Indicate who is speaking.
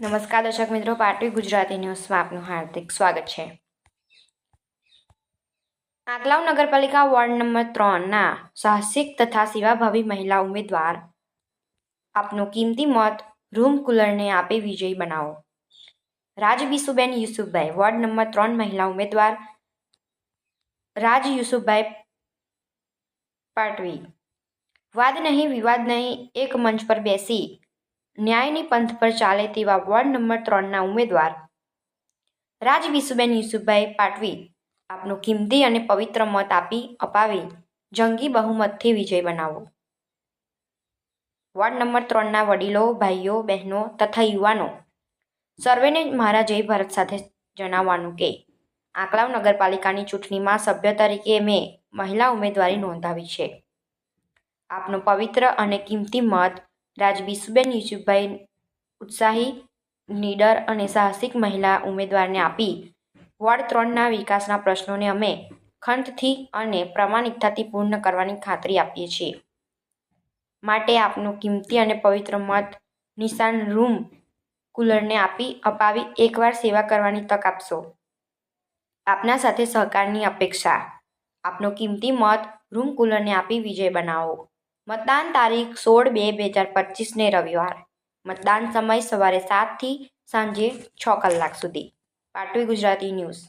Speaker 1: નમસ્કાર દર્શક મિત્રો પાટવી ગુજરાતી ન્યૂઝમાં આપનું હાર્દિક સ્વાગત છે. આંકલાવ નગરપાલિકા વોર્ડ નંબર ત્રણના સાહસિક તથા સેવાભાવી મહિલા ઉમેદવાર આપનું કિંમતી મત રૂમ કુલરને આપે વિજયી બનાવો. રાજ બીસુબેન યુસુફભાઈ, વોર્ડ નંબર ત્રણ મહિલા ઉમેદવાર રાજ યુસુફભાઈ પાટવી. વાદ નહીં, વિવાદ નહીં, એક મંચ પર બેસી ન્યાયની પંથ પર ચાલે તેવા વોર્ડ નંબર ત્રણના ઉમેદવાર રાજ વિસુબેન યુસુફભાઈ પાટવી આપનો કિંમતી અને પવિત્ર મત આપી અપાવી જંગી બહુમતથી વિજય બનાવો. વોર્ડ નંબર ત્રણના વડીલો, ભાઈઓ, બહેનો તથા યુવાનો સર્વેને મારા જય ભારત સાથે જણાવવાનું કે, આંકલાવ નગરપાલિકાની ચૂંટણીમાં સભ્ય તરીકે મેં મહિલા ઉમેદવારી નોંધાવી છે. આપનો પવિત્ર અને કિંમતી મત રાજ બીસુબેન યુસુફભાઈ ઉત્સાહી, નીડર અને સાહસિક મહિલા ઉમેદવારને આપી. વોર્ડ ત્રણના વિકાસના પ્રશ્નોને અમે ખંતથી અને પ્રામાણિકતાથી પૂર્ણ કરવાની ખાતરી આપીએ છીએ. માટે આપનો કિંમતી અને પવિત્ર મત નિશાન રૂમ કુલરને આપી અપાવી એકવાર સેવા કરવાની તક આપશો. આપના સાથે સહકારની અપેક્ષા. આપનો કિંમતી મત રૂમ કુલરને આપી વિજય બનાવો. મતદાન તારીખ સોળ બે બે હજાર પચીસને રવિવાર. મતદાન સમય સવારે સાતથી સાંજે છ કલાક સુધી. પાટવી ગુજરાતી ન્યૂઝ.